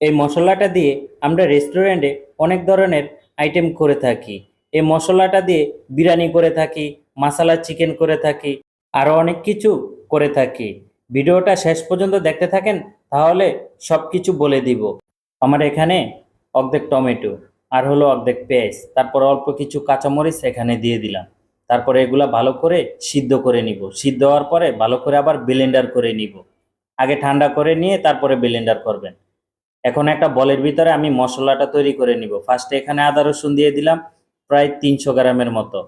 এই মশলাটা দিয়ে আমরা রেস্টুরেন্টে অনেক ধরনের আইটেম করে থাকি। এই মশলাটা দিয়ে বিরিয়ানি করে থাকি মাসালা চিকেন করে থাকি আরও অনেক কিছু করে থাকি। ভিডিওটা শেষ পর্যন্ত দেখতে থাকেন, তাহলে সব কিছু বলে দিব। আমার এখানে অর্ধেক টমেটো, আর হলো অর্ধেক পেঁয়াজ, তারপর অল্প কিছু কাঁচামরিচ এখানে দিয়ে দিলাম। তারপরে এগুলা ভালো করে সিদ্ধ করে নিব। সিদ্ধ হওয়ার পরে ভালো করে আবার ব্লেন্ডার করে নিব। আগে ঠান্ডা করে নিয়ে তারপরে ব্লেন্ডার করবেন। এখন একটা বলের ভিতরে আমি মশলাটা তৈরি করে নিব। ফার্স্টে এখানে আদা রসুন দিয়ে দিলাম, প্রায় তিনশো গ্রামের মতো।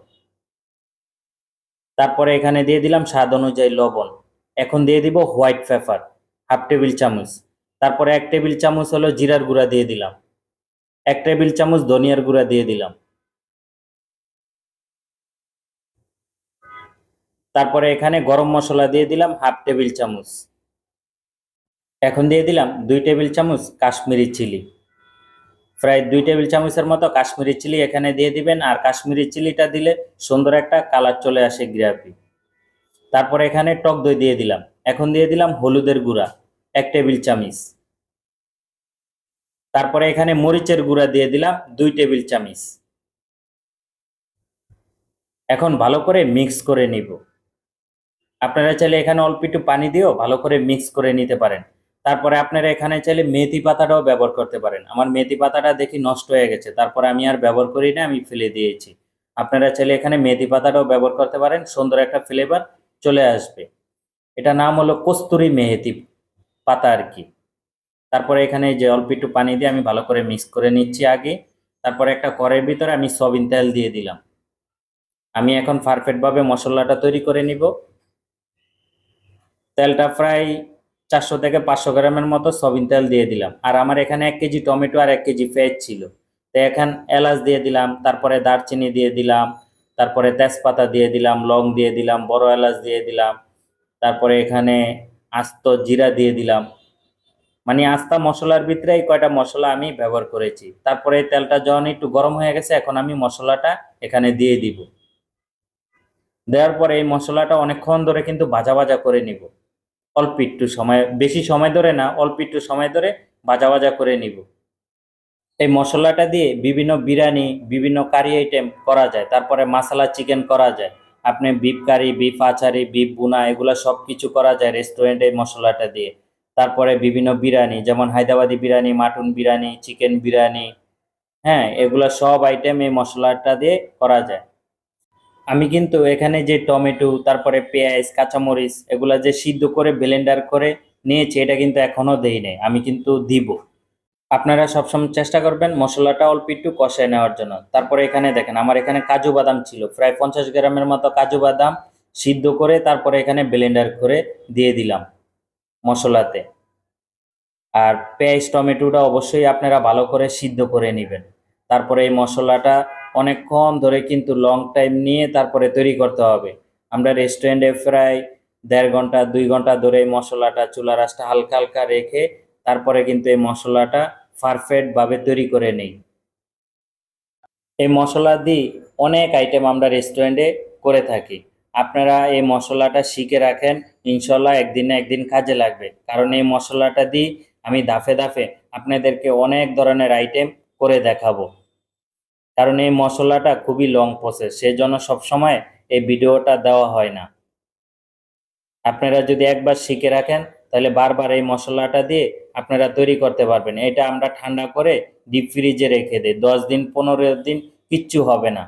তারপরে এখানে দিয়ে দিলাম স্বাদ অনুযায়ী লবণ। এখন দিয়ে দিব হোয়াইট পেপার, হাফ টেবিল চামচ। তারপরে এক টেবিল চামচ হলো জিরার গুঁড়া দিয়ে দিলাম। এক টেবিল চামচ ধনিয়ার গুঁড়া দিয়ে দিলাম। তারপরে এখানে গরম মশলা দিয়ে দিলাম হাফ টেবিল চামচ। এখন দিয়ে দিলাম দুই টেবিল চামচ কাশ্মীরি চিলি। প্রায় দুই টেবিল চামচের মতো কাশ্মীরি চিলি এখানে দিয়ে দিবেন আর কাশ্মীরি চিলিটা দিলে সুন্দর একটা কালার চলে আসে গ্রেভি। তারপরে এখানে টক দই দিয়ে দিলাম। এখন দিয়ে দিলাম হলুদের গুঁড়া, এক টেবিল চামচ। তারপরে এখানে মরিচের গুঁড়া দিয়ে দিলাম দুই টেবিল চামচ। এখন ভালো করে মিক্স করে নিব। আপনারা চাইলে এখানে অল্প একটু পানি দিয়েও ভালো করে মিক্স করে নিতে পারেন। তারপরে আপনারা এখানে চাইলে মেথি পাতাটাও ব্যবহার করতে পারেন। আমার মেথি পাতাটা দেখি নষ্ট হয়ে গেছে, তারপরে আমি আর ব্যবহার করি না, আমি ফেলে দিয়েছি। আপনারা চাইলে এখানে মেথি পাতাটাও ব্যবহার করতে পারেন, সুন্দর একটা ফ্লেভার চলে আসবে। এটা নাম হলো কস্তুরি মেহেতি পাতা আর কি। তারপরে এখানে যে অল্প একটু পানি দিয়ে আমি ভালো করে মিক্স করে নিচ্ছি আগে। তারপরে একটা কড়ের ভিতরে আমি সবিন তেল দিয়ে দিলাম। আমি এখন পারফেক্টভাবে মশলাটা তৈরি করে নিব। তেলটা প্রায় চারশো থেকে পাঁচশো গ্রামের মতো সবিন তেল দিয়ে দিলাম। আর আমার এখানে এক কেজি টমেটো আর এক কেজি পেঁয়াজ ছিল। তো এখন এলাচ দিয়ে দিলাম, তারপরে দারচিনি দিয়ে দিলাম, তারপরে তেজপাতা দিয়ে দিলাম, লং দিয়ে দিলাম, বড় এলাচ দিয়ে দিলাম, তারপরে এখানে আস্ত জিরা দিয়ে দিলাম। মানে আস্তা মশলার ভিতরে এই কয়টা মশলা আমি ব্যবহার করেছি। তারপরে এই তেলটা যখন একটু গরম হয়ে গেছে, এখন আমি মশলাটা এখানে দিয়ে দিব। দেওয়ার পরে এই মশলাটা অনেকক্ষণ ধরে কিন্তু ভাজা ভাজা করে নিব। অল্প একটু সময়, বেশি সময় ধরে না, অল্প একটু সময় ধরে ভাজা ভাজা করে নিব। এই মশলাটা দিয়ে বিভিন্ন বিরিয়ানি, বিভিন্ন কারি আইটেম করা যায়। তারপরে মাসালা চিকেন করা যায়। আপনি beef curry beef achari beef bhuna এগুলো সব কিছু করা যায় রেস্টুরেন্টে মশলাটা দিয়ে। তারপরে বিভিন্ন বিরিয়ানি, যেমন হায়দ্রাবাদি বিরিয়ানি, মাটন বিরিয়ানি চিকেন বিরিয়ানি হ্যাঁ এগুলো সব আইটেম এই মশলাটা দিয়ে করা যায়। আমি কিন্তু এখানে যে টমেটো, তারপরে পেঁয়াজ, কাঁচামরিচ, এগুলা যে সিদ্ধ করে ব্লেন্ডার করে নিয়েছি, এটা কিন্তু এখনও দেই নাই, আমি কিন্তু দিব। আপনারা সবসময় চেষ্টা করবেন মশলাটা অল্প একটু কষায় নেওয়ার জন্য। তারপরে এখানে দেখেন, আমার এখানে কাজু বাদাম ছিল, প্রায় পঞ্চাশ গ্রামের মতো কাজু বাদাম সিদ্ধ করে, তারপরে এখানে ব্লেন্ডার করে দিয়ে দিলাম মশলাতে। আর পেঁয়াজ, টমেটোটা অবশ্যই আপনারা ভালো করে সিদ্ধ করে নেবেন। তারপরে এই মশলাটা অনেকক্ষণ ধরে কিন্তু লং টাইম নিয়ে তারপরে তৈরি করতে হবে। আমরা রেস্টুরেন্টে প্রায় দেড় ঘণ্টা, দুই ঘণ্টা ধরে এই মশলাটা চুলা রাসটা হালকা হালকা রেখে তারপরে কিন্তু এই মশলাটা পারফেক্টভাবে তৈরি করে নেই। এই মশলা দিয়ে অনেক আইটেম আমরা রেস্টুরেন্টে করে থাকি। আপনারা এই মশলাটা শিখে রাখেন ইনশাল্লাহ একদিন না একদিন কাজে লাগবে। কারণ এই মশলাটা দিয়ে আমি দাফে দাফে আপনাদেরকে অনেক ধরনের আইটেম করে দেখাবো। কারণ এই মশলাটা খুবই লং প্রসেস সেজন্য সবসময় এই ভিডিওটা দেওয়া হয় না। আপনারা যদি একবার শিখে রাখেন, তাহলে বারবার এই মশলাটা দিয়ে আপনারা তৈরি করতে পারবেন। এটা আমরা ঠান্ডা করে ডিপ ফ্রিজে রেখে দিই। দশ দিন, পনেরো দিন কিচ্ছু হবে না।